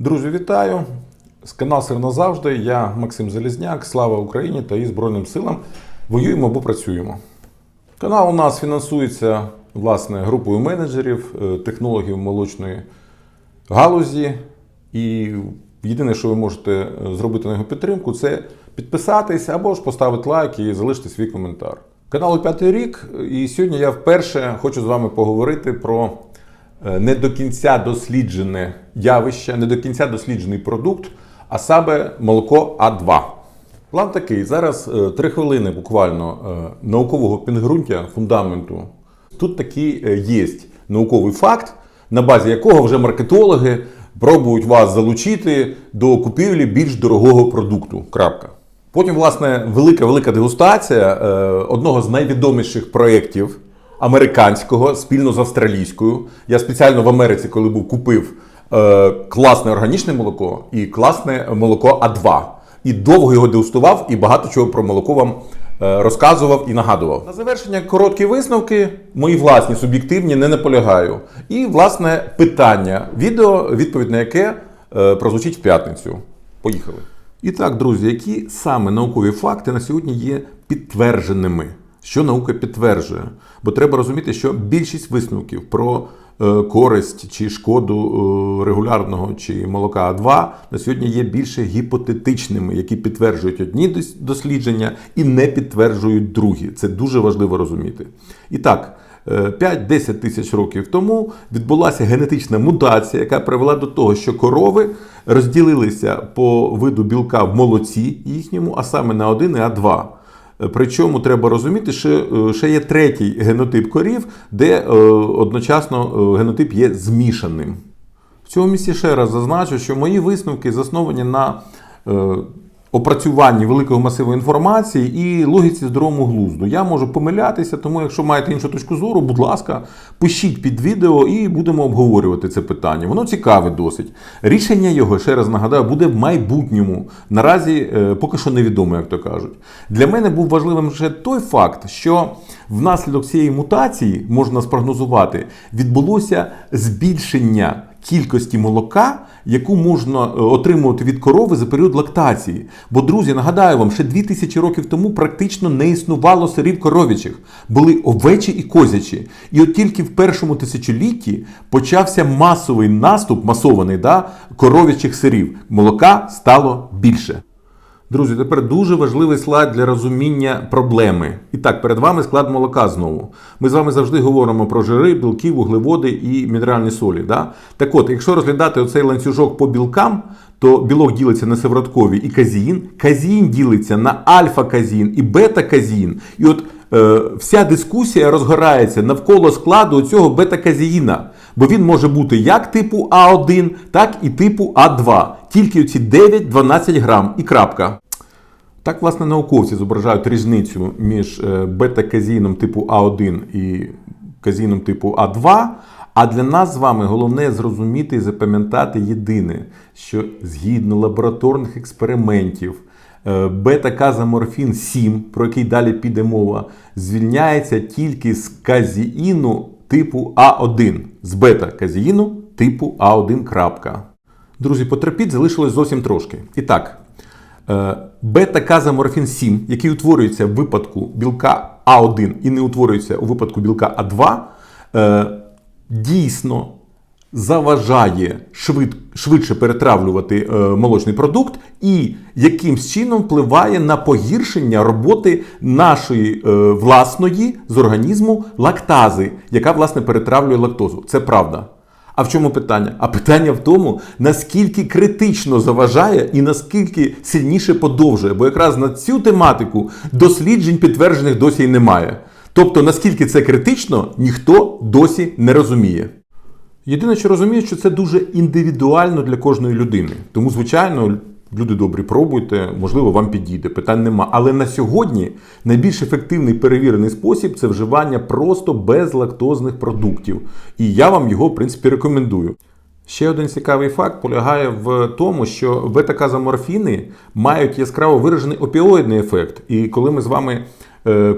Друзі, вітаю! З канал Сир назавжди. Я Максим Залізняк. Слава Україні та її Збройним силам. Воюємо або працюємо. Канал у нас фінансується власне групою менеджерів, е, технологів молочної галузі. І єдине, що ви можете е, зробити на його підтримку, це підписатись або ж поставити лайк і залишити свій коментар. Каналу п'ятий рік, і сьогодні я вперше хочу з вами поговорити про не до кінця досліджене явище, не до кінця досліджений продукт, а саме молоко А2. План такий: зараз е, три хвилини буквально е, наукового підґрунтя фундаменту. Тут такий е, є науковий факт, на базі якого вже маркетологи пробують вас залучити до купівлі більш дорогого продукту. Крапка. Потім, власне, велика велика дегустація е, одного з найвідоміших проєктів американського спільно з австралійською. Я спеціально в Америці, коли був, купив е, класне органічне молоко і класне молоко А2. І довго його дегустував, і багато чого про молоко вам е, розказував і нагадував. На завершення короткі висновки, мої власні суб'єктивні, не наполягаю. І власне питання, відео, відповідь на яке е, прозвучить в п'ятницю. Поїхали. І так, друзі, які саме наукові факти на сьогодні є підтвердженими? Що наука підтверджує? Бо треба розуміти, що більшість висновків про е, користь чи шкоду е, регулярного чи молока А2 на сьогодні є більше гіпотетичними, які підтверджують одні дослідження і не підтверджують другі. Це дуже важливо розуміти. І так. е, 5-10 тисяч років тому відбулася генетична мутація, яка привела до того, що корови розділилися по виду білка в молоці їхньому, а саме на 1 і А2. Причому треба розуміти, що е, ще є третій генотип корів, де е, одночасно е, генотип є змішаним. В цьому місці ще раз зазначу, що мої висновки засновані на опрацюванні великого масиву інформації і логіці здоровому глузду. Я можу помилятися, тому якщо маєте іншу точку зору, будь ласка, пишіть під відео і будемо обговорювати це питання. Воно цікаве досить. Рішення його, ще раз нагадаю, буде в майбутньому. Наразі е, поки що невідомо, як то кажуть. Для мене був важливим ще той факт, що внаслідок цієї мутації можна спрогнозувати, відбулося збільшення кількості молока, яку можна е, отримувати від корови за період лактації. Бо, друзі, нагадаю вам, ще 2000 років тому практично не існувало сирів коров'ячих, були овечі і козячі. І от тільки в першому тисячолітті почався масовий наступ, масований да, коров'ячих сирів. Молока стало більше. Друзі, тепер дуже важливий слайд для розуміння проблеми. І так, перед вами склад молока знову. Ми з вами завжди говоримо про жири, білки, вуглеводи і мінеральні солі. Да? Так от, якщо розглядати оцей ланцюжок по білкам, то білок ділиться на севратковий і казіїн, казіїн ділиться на альфа-казіїн і бета-казіїн. І от е, вся дискусія розгорається навколо складу цього бета-казіїна. Бо він може бути як типу А1, так і типу А2. Тільки оці 9-12 грам і крапка. Так, власне, науковці зображають різницю між е, бета-казіном типу А1 і казіном типу А2. А для нас з вами головне зрозуміти і запам'ятати єдине, що згідно лабораторних експериментів, е, бета-казаморфін 7, про який далі піде мова, звільняється тільки з казіїну типу А1, з бета-казіїну типу А1. крапка. Друзі, потерпіть, залишилось зовсім трошки. І так, е, бета-казаморфін 7, який утворюється в випадку білка А1 і не утворюється у випадку білка А2, е, дійсно заважає швид, швидше перетравлювати е, молочний продукт і якимсь чином впливає на погіршення роботи нашої е, власної з організму лактази, яка власне перетравлює лактозу. Це правда. А в чому питання? А питання в тому, наскільки критично заважає і наскільки сильніше подовжує. Бо якраз на цю тематику досліджень підтверджених досі й немає. Тобто, наскільки це критично, ніхто досі не розуміє. Єдине, що розумію, що це дуже індивідуально для кожної людини. Тому, звичайно, люди добрі, пробуйте, можливо, вам підійде, питань нема. Але на сьогодні найбільш ефективний перевірений спосіб це вживання просто безлактозних продуктів. І я вам його, в принципі, рекомендую. Ще один цікавий факт полягає в тому, що бета-казаморфіни мають яскраво виражений опіоїдний ефект. І коли ми з вами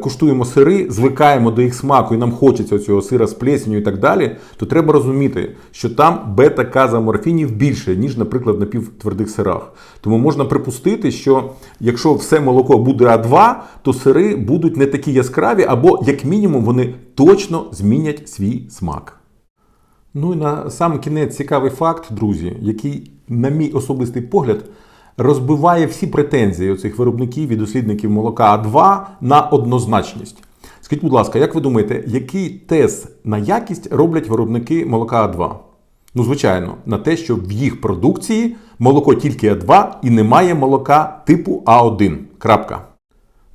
куштуємо сири, звикаємо до їх смаку і нам хочеться цього сира з плесенью і так далі, то треба розуміти, що там бета-казаморфінів більше, ніж, наприклад, на півтвердих сирах. Тому можна припустити, що якщо все молоко буде А2, то сири будуть не такі яскраві, або, як мінімум, вони точно змінять свій смак. Ну і на сам кінець цікавий факт, друзі, який, на мій особистий погляд, розбиває всі претензії оцих виробників і дослідників молока А2 на однозначність. Скажіть, будь ласка, як ви думаєте, який тест на якість роблять виробники молока А2? Ну, звичайно, на те, що в їх продукції молоко тільки А2 і немає молока типу А1. Крапка.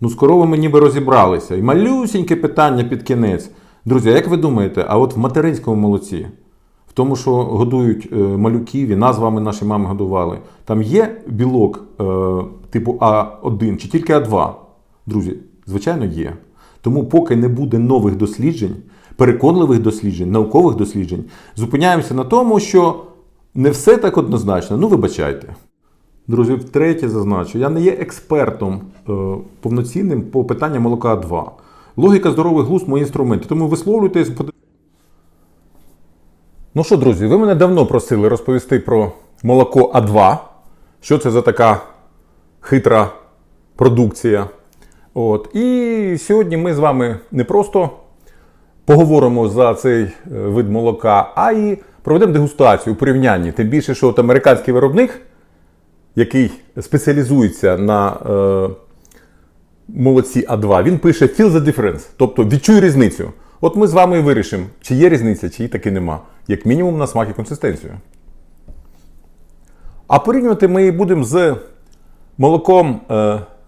Ну, з коровами ніби розібралися. І малюсіньке питання під кінець. Друзі, як ви думаєте, а от в материнському молоці, тому, що годують е, малюків, і нас з вами наші мами годували, там є білок е, типу А1 чи тільки А2? Друзі, звичайно, є. Тому, поки не буде нових досліджень, переконливих досліджень, наукових досліджень, зупиняємося на тому, що не все так однозначно. Ну, вибачайте. Друзі, втретє зазначу, я не є експертом е, повноцінним по питанням молока 2. Логіка здоровий глузд мої інструменти. Тому висловлюйтесь. Ну що, друзі, ви мене давно просили розповісти про молоко А2. Що це за така хитра продукція. От. І сьогодні ми з вами не просто поговоримо за цей е, вид молока, а і проведемо дегустацію у порівнянні. Тим більше, що от американський виробник який спеціалізується на е, молодці А2, він пише Feel the difference, тобто відчуй різницю. От ми з вами і вирішимо, чи є різниця, чи її таки нема. Як мінімум на смак і консистенцію. А порівнювати ми її будемо з молоком е,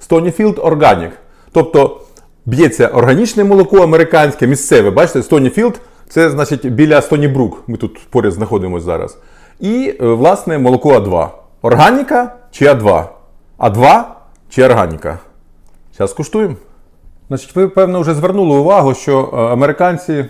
Stonyfield Organic. Тобто б'ється органічне молоко американське, місцеве. Бачите, Stonyfield це значить біля Stony Ми тут поряд знаходимося зараз. І, е, власне, молоко А2. Органіка чи А2? А2 чи органіка? Зараз куштуємо. Значить, ви, певно, вже звернули увагу, що е, американці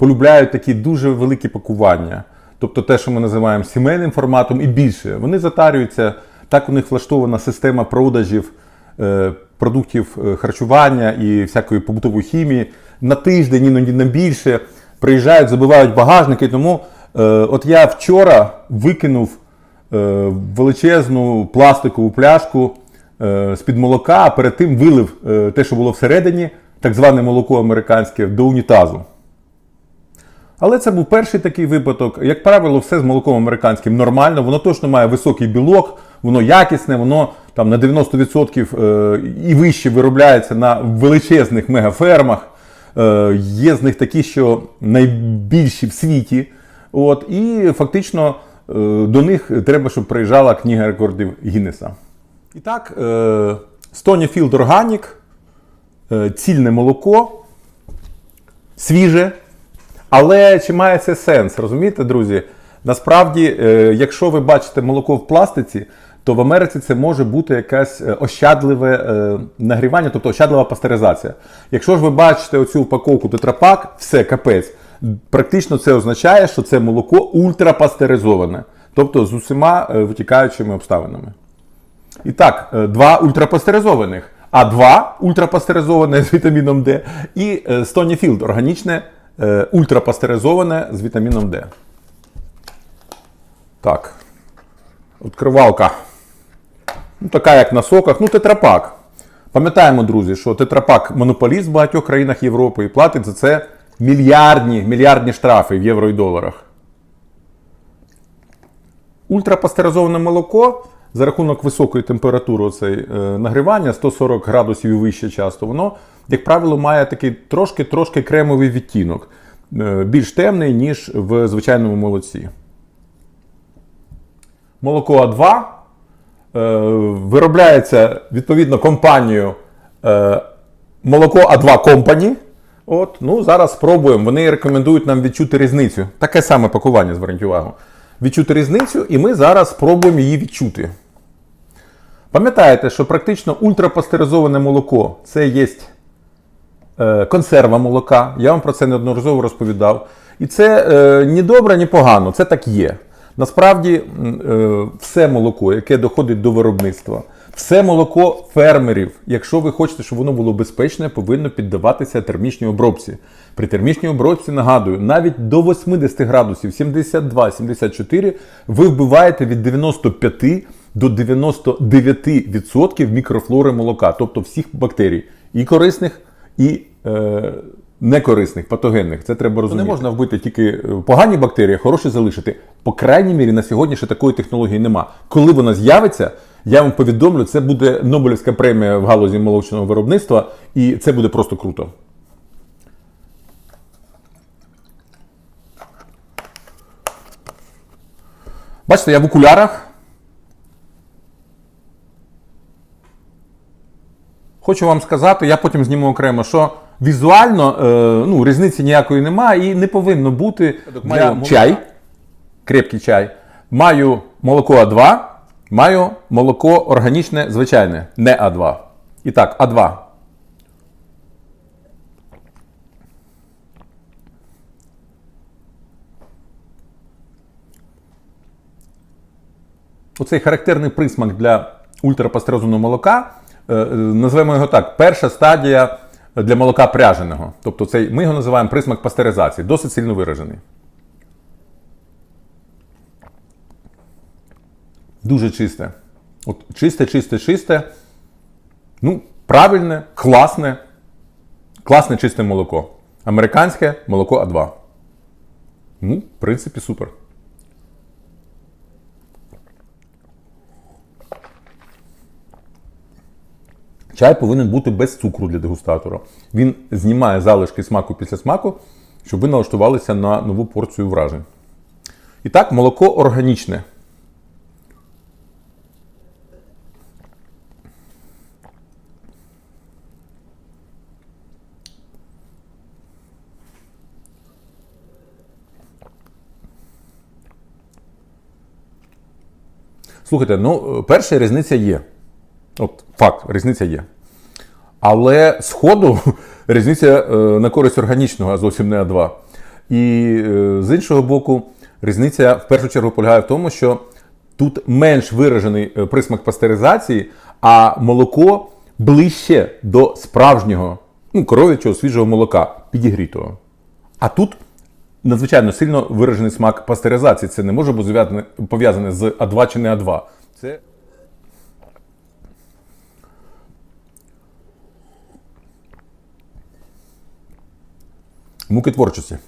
полюбляють такі дуже великі пакування. Тобто те, що ми називаємо сімейним форматом і більше. Вони затарюються, так у них влаштована система продажів е, продуктів е, харчування і всякої побутової хімії на тиждень, іноді на більше. Приїжджають, забивають багажники. Тому е, от я вчора викинув величезну пластикову пляшку з-під молока, а перед тим вилив те, що було всередині, так зване молоко американське, до унітазу. Але це був перший такий випадок. Як правило, все з молоком американським нормально, воно точно має високий білок, воно якісне, воно там на 90% е, і вище виробляється на величезних мегафермах. Е, Є з них такі, що найбільші в світі. От, і фактично е, до них треба, щоб приїжджала книга рекордів Гіннеса. І так, Stonyfield Organic, цільне молоко, свіже. Але чи має це сенс? Розумієте, друзі? Насправді, е, якщо ви бачите молоко в пластиці, то в Америці це може бути якесь е, ощадливе е, нагрівання, тобто ощадлива пастеризація. Якщо ж ви бачите оцю упаковку тетрапак, все капець. Практично це означає, що це молоко ультрапастеризоване, тобто з усіма витікаючими обставинами. І так, два ультрапастеризованих, а два ультрапастеризоване з вітаміном Д і Stonyfield органічне ультрапастеризоване з вітаміном Д. Так. Відкривалка. Ну, така, як на соках. Ну, тетрапак. Пам'ятаємо, друзі, що тетрапак монополіст в багатьох країнах Європи і платить за це мільярдні, мільярдні штрафи в євро і доларах. Ультрапастеризоване молоко за рахунок високої температури оцей, е, нагрівання 140 градусів і вище часто, воно, як правило, має такий трошки-трошки кремовий відтінок, е, більш темний, ніж в звичайному молоці. Молоко А2 е, виробляється відповідно компанією Молоко А2 Company. От, ну, зараз спробуємо. Вони рекомендують нам відчути різницю. Таке саме пакування, зверніть увагу. Відчути різницю, і ми зараз спробуємо її відчути. Пам'ятаєте, що практично ультрапастеризоване молоко це є е, консерва молока. Я вам про це неодноразово розповідав. І це е, ні добре, ні погано, це так є. Насправді, е, все молоко, яке доходить до виробництва, Все молоко фермерів, якщо ви хочете, щоб воно було безпечне, повинно піддаватися термічній обробці. При термічній обробці, нагадую, навіть до 80 градусів, 72-74, ви вбиваєте від 95 до 99% мікрофлори молока, тобто всіх бактерій, і корисних, і е, некорисних, патогенних. Це треба розуміти. Не можна вбити тільки е, погані бактерії, хороші залишити. По крайній мірі, на сьогодні ще такої технології нема. Коли вона з'явиться, я вам повідомлю, це буде Нобелівська премія в галузі молочного виробництва, і це буде просто круто. Бачите, я в окулярах. Хочу вам сказати, я потім зніму окремо, що візуально е, ну, різниці ніякої немає і не повинно бути Маю для чай, крепкий чай. Маю молоко А2, маю молоко органічне, звичайне, не А2. І так, А2. Оцей характерний присмак для ультрапастеризованого молока, е, е, його так, перша стадія для молока пряженого. Тобто цей, ми його називаємо присмак пастеризації, досить сильно виражений. Дуже чисте. От чисте, чисте, чисте. Ну, правильне, класне, класне чисте молоко. Американське молоко А2. Ну, в принципі, супер. Чай повинен бути без цукру для дегустатора. Він знімає залишки смаку після смаку, щоб ви налаштувалися на нову порцію вражень. І так, молоко органічне. Слухайте, ну, е, перша різниця є. От факт, різниця є. Але з різниця е, на користь органічного, а зовсім не А2. І е, з іншого боку, різниця в першу чергу полягає в тому, що тут менш виражений е, присмак пастеризації, а молоко ближче до справжнього ну, коров'ячого свіжого молока, підігрітого. А тут надзвичайно сильно виражений смак пастеризації. Це не може бути пов'язане з А2 чи не А2. Це муки творчості.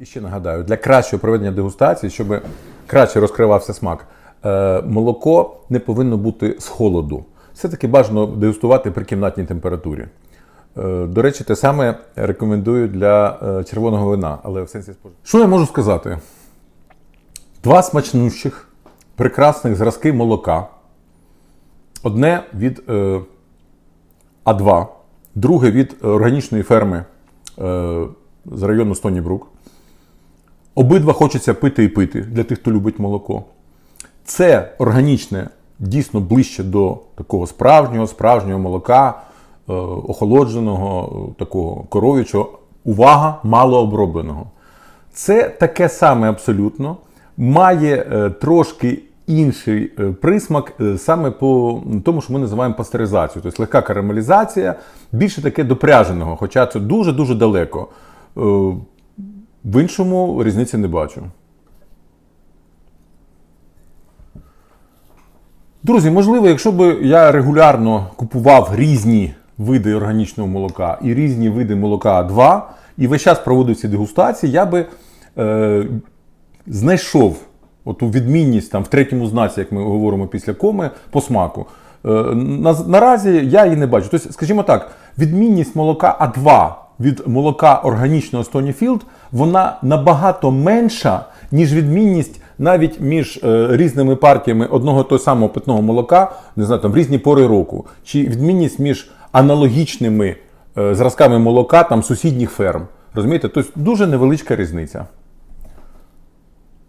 І ще нагадаю, для кращого проведення дегустації, щоб краще розкривався смак, е, молоко не повинно бути з холоду. Все-таки бажано дегустувати при кімнатній температурі. Е, До речі, те саме рекомендую для е, червоного вина, але в сенсі споживання. Що я можу сказати? Два смачнющих, прекрасних зразки молока. Одне від А2, друге від органічної ферми е, з району Стонібрук. Обидва хочеться пити і пити для тих, хто любить молоко. Це органічне, дійсно ближче до такого справжнього, справжнього молока, е, охолодженого, такого коров'ячого. Увага, малообробленого. Це таке саме абсолютно, має е, трошки інший е, присмак е, саме по тому, що ми називаємо пастеризацією. Тобто легка карамелізація, більше таке допряженого, хоча це дуже-дуже далеко. Е, В іншому різниці не бачу. Друзі, можливо, якщо б я регулярно купував різні види органічного молока і різні види молока 2, і весь час проводив ці дегустації, я би е, знайшов оту відмінність там в третьому знаці, як ми говоримо після коми, по смаку. Е, на, наразі я її не бачу. Тобто, скажімо так, відмінність молока А2 від молока органічного Stonyfield, вона набагато менша, ніж відмінність навіть між е, різними партіями одного того самого питного молока, не знаю, там в різні пори року, чи відмінність між аналогічними е, зразками молока там сусідніх ферм. Розумієте? Тобто дуже невеличка різниця.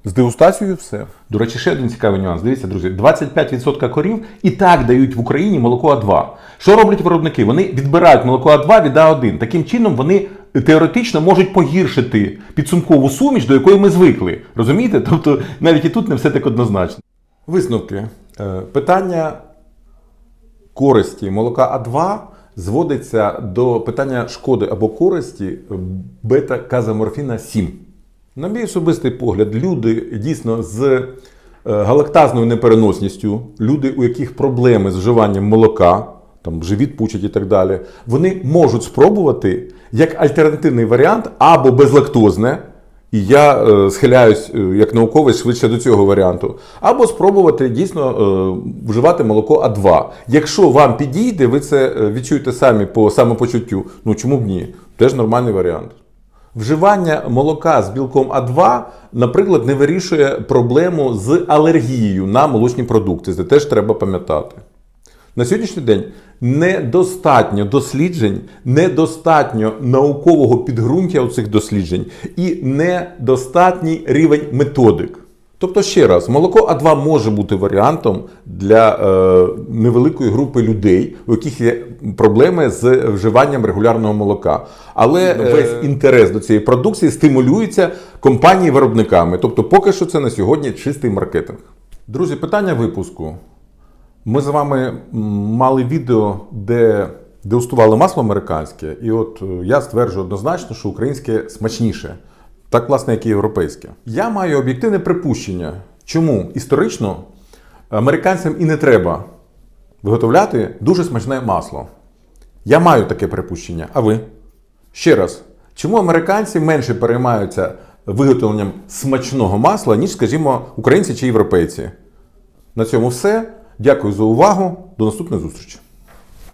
З дегустацією все. До речі, ще один цікавий нюанс. Дивіться, друзі, 25% корів і так дають в Україні молоко А2. Що роблять виробники? Вони відбирають молоко А2 від А1. Таким чином вони теоретично можуть погіршити підсумкову суміш, до якої ми звикли. Розумієте? Тобто навіть і тут не все так однозначно. Висновки. Е, Питання користі молока А2 зводиться до питання шкоди або користі бета-казаморфіна 7. На мій особистий погляд, люди дійсно з е, галактазною непереносністю, люди, у яких проблеми з вживанням молока, там живіт пучить і так далі, вони можуть спробувати як альтернативний варіант або безлактозне, і я е, схиляюсь е, як науковець швидше до цього варіанту. Або спробувати дійсно вживати молоко А2. Якщо вам підійде, ви це відчуєте самі по самопочуттю. Ну чому б ні? Теж нормальний варіант. Вживання молока з білком А2, наприклад, не вирішує проблему з алергією на молочні продукти. Це теж треба пам'ятати. На сьогоднішній день недостатньо досліджень, недостатньо наукового підґрунтя у цих досліджень і недостатній рівень методик. Тобто, ще раз, молоко А2 може бути варіантом для е, невеликої групи людей, у яких є проблеми з вживанням регулярного молока. Але е, весь інтерес до цієї продукції стимулюється компанії-виробниками. Тобто, поки що це на сьогодні чистий маркетинг. Друзі, питання випуску. Ми з вами мали відео, де дегустували масло американське, і от е, я стверджую однозначно, що українське смачніше, так власне, як і європейське. Я маю об'єктивне припущення, чому історично американцям і не треба виготовляти дуже смачне масло. Я маю таке припущення. А ви? Ще раз, чому американці менше переймаються виготовленням смачного масла, ніж, скажімо, українці чи європейці? На цьому все. Дякую за увагу. До наступної зустрічі.